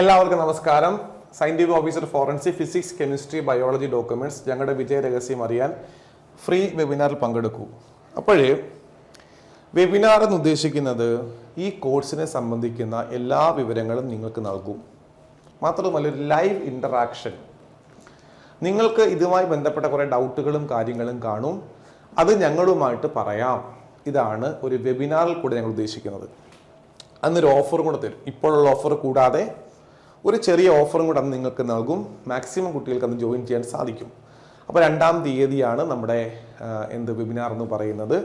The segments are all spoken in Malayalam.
എല്ലാവർക്കും നമസ്കാരം. Scientific officer forensic physics chemistry biology documents ഞങ്ങളുടെ വിജയ രഹസ്യം അറിയാൻ ഫ്രീ വെബിനാറിൽ പങ്കെടുക്കൂ. അപ്പോഴേ വെബിനാർ എന്ന് ഉദ്ദേശിക്കുന്നത് ഈ കോഴ്സിനെ സംബന്ധിക്കുന്ന എല്ലാ വിവരങ്ങളും നിങ്ങൾക്ക് നൽകും. മാത്രമല്ല ഒരു ലൈവ് ഇന്ററാക്ഷൻ നിങ്ങൾക്ക് ഇതുമായി ബന്ധപ്പെട്ട കുറേ ഡൗട്ടുകളും കാര്യങ്ങളും കാണും. അത് ഞങ്ങളുമായിട്ട് പറയാം. ഇതാണ് ഒരു വെബിനാറിൽ കൂടെ ഞങ്ങൾ ഉദ്ദേശിക്കുന്നത്. അന്നൊരു ഓഫർ കൂടെ തരും. ഇപ്പോഴുള്ള ഓഫർ കൂടാതെ ഒരു ചെറിയ ഓഫറും കൂടെ അന്ന് നിങ്ങൾക്ക് നൽകും. മാക്സിമം കുട്ടികൾക്ക് അന്ന് ജോയിൻ ചെയ്യാൻ സാധിക്കും. അപ്പോൾ രണ്ടാം തീയതിയാണ് നമ്മുടെ എന്ത് വെബിനാർ എന്ന് പറയുന്നത്.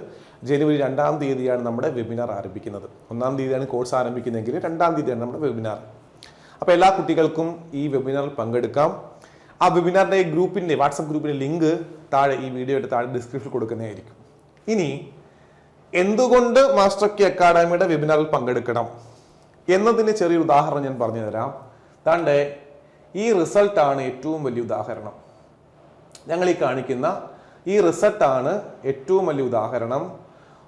ജനുവരി രണ്ടാം തീയതിയാണ് നമ്മുടെ വെബിനാർ ആരംഭിക്കുന്നത്. ഒന്നാം തീയതിയാണ് കോഴ്സ് ആരംഭിക്കുന്നതെങ്കിൽ രണ്ടാം തീയതിയാണ് നമ്മുടെ വെബിനാർ അപ്പോൾ എല്ലാ കുട്ടികൾക്കും ഈ വെബിനാറിൽ പങ്കെടുക്കാം. ആ വെബിനാറിന്റെ ഗ്രൂപ്പിന്റെ വാട്സപ്പ് ഗ്രൂപ്പിന്റെ ലിങ്ക് താഴെ ഈ വീഡിയോയുടെ താഴെ ഡിസ്ക്രിപ്ഷനിൽ കൊടുക്കുന്നതായിരിക്കും. ഇനി എന്തുകൊണ്ട് മാസ്റ്റർ കി അക്കാഡമിയുടെ വെബിനാറിൽ പങ്കെടുക്കണം? എന്നതിന് ചെറിയൊരു ഉദാഹരണം ഞാൻ പറഞ്ഞു തരാം താണ്ടെ ഈ റിസൾട്ടാണ് ഏറ്റവും വലിയ ഉദാഹരണം. ഞങ്ങൾ ഈ കാണിക്കുന്ന ഈ റിസൾട്ടാണ് ഏറ്റവും വലിയ ഉദാഹരണം.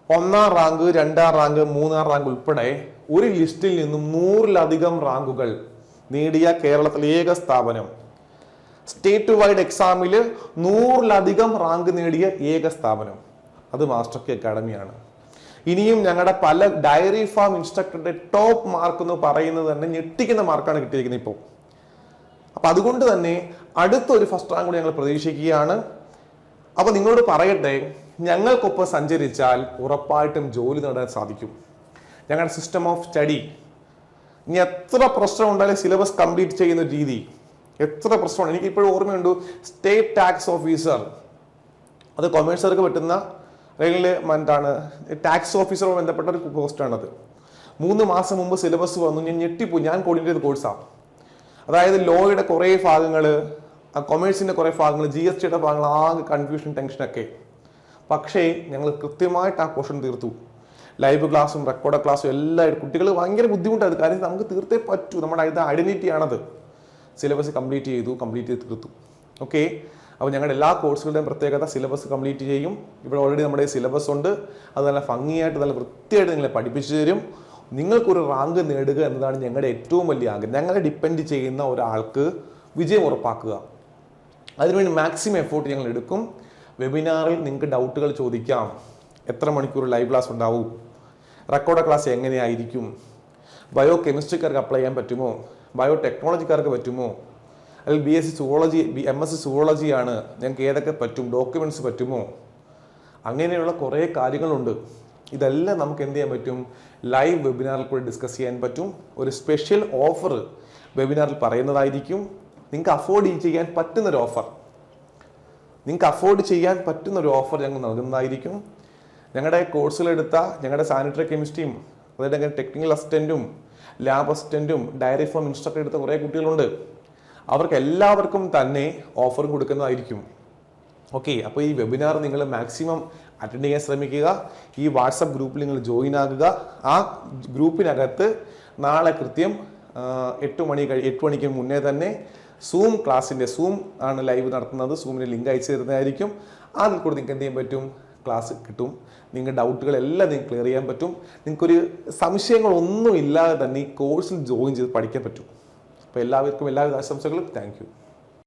ഒന്നാം റാങ്ക് രണ്ടാം റാങ്ക് മൂന്നാം റാങ്ക് ഉൾപ്പെടെ ഒരു ലിസ്റ്റിൽ നിന്നും നൂറിലധികം റാങ്കുകൾ നേടിയ കേരളത്തിലെ ഏക സ്ഥാപനം. സ്റ്റേറ്റ് വൈഡ് എക്സാമിൽ നൂറിലധികം റാങ്ക് നേടിയ ഏക സ്ഥാപനം. അത് മാസ്റ്റർ കെ അക്കാഡമിയാണ് ഇനിയും ഞങ്ങളുടെ പല ഡയറി ഫാം ഇൻസ്ട്രക്ടറുടെ ടോപ്പ് മാർക്ക് എന്ന് പറയുന്നത് തന്നെ ഞെട്ടിക്കുന്ന മാർക്കാണ് കിട്ടിയിരിക്കുന്നത് ഇപ്പോൾ അപ്പൊ അതുകൊണ്ട് തന്നെ അടുത്തൊരു ഫസ്റ്റ് റാങ്ക് കൂടി ഞങ്ങൾ പ്രതീക്ഷിക്കുകയാണ്. അപ്പോൾ നിങ്ങളോട് പറയട്ടെ ഞങ്ങൾക്കൊപ്പം സഞ്ചരിച്ചാൽ ഉറപ്പായിട്ടും ജോലി നേടാൻ സാധിക്കും. ഞങ്ങളുടെ സിസ്റ്റം ഓഫ് സ്റ്റഡി ഇനി എത്ര പ്രശ്നം ഉണ്ടായാലും സിലബസ് കംപ്ലീറ്റ് ചെയ്യുന്ന രീതി എത്ര പ്രശ്നമാണ് എനിക്ക് ഇപ്പോഴും ഓർമ്മയുണ്ട് സ്റ്റേറ്റ് ടാക്സ് ഓഫീസർ അത് കൊമേഴ്സർക്ക് പറ്റുന്ന അല്ലെങ്കിൽ എന്താണ് ടാക്സ് ഓഫീസറുമായി ബന്ധപ്പെട്ട ഒരു പോസ്റ്റാണത്. മൂന്ന് മാസം മുമ്പ് സിലബസ് വന്നു ഞാൻ ഞെട്ടിപ്പോയി. ഞാൻ കോർഡിനേറ്റ് ചെയ്ത കോഴ്സാണ് അതായത് ലോയുടെ കുറേ ഭാഗങ്ങൾ കൊമേഴ്സിന്റെ കുറേ ഭാഗങ്ങൾ ജി എസ് ടിയുടെ ഭാഗങ്ങൾ ആകെ കൺഫ്യൂഷൻ ടെൻഷനൊക്കെ പക്ഷേ ഞങ്ങൾ കൃത്യമായിട്ട് ആ പോർഷൻ തീർത്തു. ലൈവ് ക്ലാസ്സും റെക്കോർഡ് ക്ലാസ്സും എല്ലാം കുട്ടികൾ ഭയങ്കര ബുദ്ധിമുട്ടായത് കാര്യം നമുക്ക് തീർത്തേ പറ്റൂ. നമ്മുടെ ഇത് ഐഡന്റിറ്റി ആണത്. സിലബസ് കംപ്ലീറ്റ് ചെയ്തു കംപ്ലീറ്റ് ചെയ്ത് തീർത്തു. ഓക്കെ അപ്പോൾ ഞങ്ങളുടെ എല്ലാ കോഴ്സുകളുടെയും പ്രത്യേകത സിലബസ് കംപ്ലീറ്റ് ചെയ്യും. ഇവിടെ ഓൾറെഡി നമ്മുടെ സിലബസ് ഉണ്ട്. അത് നല്ല ഭംഗിയായിട്ട് നല്ല വൃത്തിയായിട്ട് നിങ്ങളെ പഠിപ്പിച്ചു തരും. നിങ്ങൾക്കൊരു റാങ്ക് നേടുക എന്നതാണ് ഞങ്ങളുടെ ഏറ്റവും വലിയ ആഗ്രഹം. ഞങ്ങളെ ഡിപ്പെൻഡ് ചെയ്യുന്ന ഒരാൾക്ക് വിജയം ഉറപ്പാക്കുക. അതിനുവേണ്ടി മാക്സിമം എഫോർട്ട് ഞങ്ങൾ എടുക്കും. വെബിനാറിൽ നിങ്ങൾക്ക് ഡൗട്ടുകൾ ചോദിക്കാം. എത്ര മണിക്കൂർ ലൈവ് ക്ലാസ് ഉണ്ടാവും? റെക്കോർഡ് ക്ലാസ് എങ്ങനെയായിരിക്കും? ബയോ കെമിസ്ട്രിക്കാർക്ക് അപ്ലൈ ചെയ്യാൻ പറ്റുമോ? ബയോ ടെക്നോളജിക്കാർക്ക് പറ്റുമോ? അല്ലെങ്കിൽ B S C zoology B M S C സുവോളജിയാണ് ഞങ്ങൾക്ക് ഏതൊക്കെ പറ്റും ഡോക്യുമെന്റ്സ് പറ്റുമോ? അങ്ങനെയുള്ള കുറേ കാര്യങ്ങളുണ്ട്. ഇതെല്ലാം നമുക്ക് എന്ത് ചെയ്യാൻ പറ്റും? ലൈവ് വെബിനാറിൽ കൂടി ഡിസ്കസ് ചെയ്യാൻ പറ്റും. ഒരു സ്പെഷ്യൽ ഓഫർ വെബിനാറിൽ പറയുന്നതായിരിക്കും. നിങ്ങൾക്ക് അഫോർഡ് ചെയ്യാൻ പറ്റുന്ന ഒരു ഓഫർ നിങ്ങൾക്ക് അഫോർഡ് ചെയ്യാൻ പറ്റുന്ന ഒരു ഓഫർ ഞങ്ങൾ നൽകുന്നതായിരിക്കും. ഞങ്ങളുടെ കോഴ്സുകളെടുത്ത ഞങ്ങളുടെ സാനിറ്ററി കെമിസ്ട്രിയും അതുപോലെ ടെക്നിക്കൽ അസിസ്റ്റന്റും ലാബ് അസിസ്റ്റന്റും ഡയറി ഫോം ഇൻസ്ട്രക്ടർ എടുത്ത കുറേ കുട്ടികളുണ്ട്. അവർക്ക് എല്ലാവർക്കും തന്നെ ഓഫർ കൊടുക്കുന്നതായിരിക്കും. ഓക്കെ അപ്പോൾ ഈ വെബിനാർ നിങ്ങൾ മാക്സിമം അറ്റൻഡ് ചെയ്യാൻ ശ്രമിക്കുക. ഈ വാട്സപ്പ് ഗ്രൂപ്പിൽ നിങ്ങൾ ജോയിൻ ആകുക. ആ ഗ്രൂപ്പിനകത്ത് നാളെ കൃത്യം എട്ട് മണി കഴി എട്ട് മണിക്ക് മുന്നേ തന്നെ സൂം ക്ലാസ്സിന്റെ സൂം ആണ് ലൈവ് നടത്തുന്നത്. സൂമിന് ലിങ്ക് അയച്ചു തരുന്നതായിരിക്കും. അതിൽ കൂടെ നിങ്ങൾക്ക് എന്ത് ചെയ്യാൻ പറ്റും? ക്ലാസ് കിട്ടും. നിങ്ങളുടെ ഡൗട്ടുകളെല്ലാം നിങ്ങൾക്ക് ക്ലിയർ ചെയ്യാൻ പറ്റും. നിങ്ങൾക്കൊരു സംശയങ്ങളൊന്നും ഇല്ലാതെ തന്നെ ഈ കോഴ്സിൽ ജോയിൻ ചെയ്ത് പഠിക്കാൻ പറ്റും. അപ്പോൾ എല്ലാവർക്കും എല്ലാവിധ ആശംസകളും. താങ്ക്